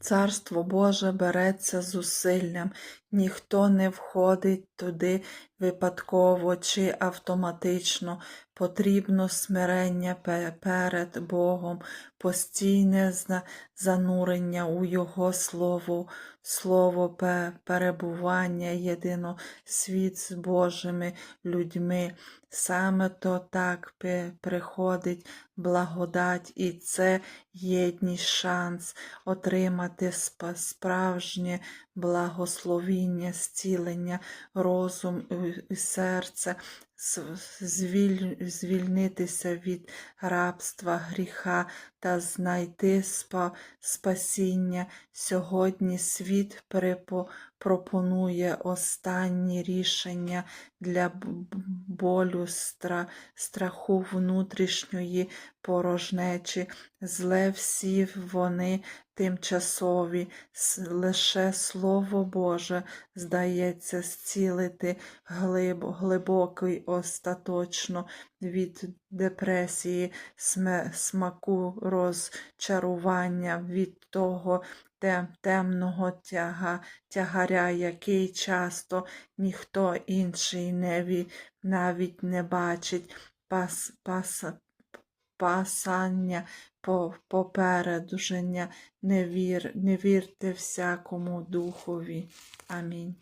Царство Боже береться зусиллям, ніхто не входить туди випадково чи автоматично. Потрібно смирення перед Богом, постійне занурення у Його Слово, Слово перебування єдино світ з Божими людьми. Саме то так приходить благодать, і це єдність шанс отримати справжнє благословіння, зцілення, розум і- серце, звільнитися від рабства, гріха та знайти спасіння. Сьогодні світ пропонує останні рішення для болю, страху внутрішньої порожнечі. Зле всі вони тимчасові, лише Слово Боже здається зцілити глиб, глибокий остаточно від депресії, смаку розчарування, від того тем, темного тяга, тягаря, який часто ніхто інший не ві, навіть не бачить. Пас, пас, пасання по, попередження, не, вір, не вірте всякому духові. Амінь.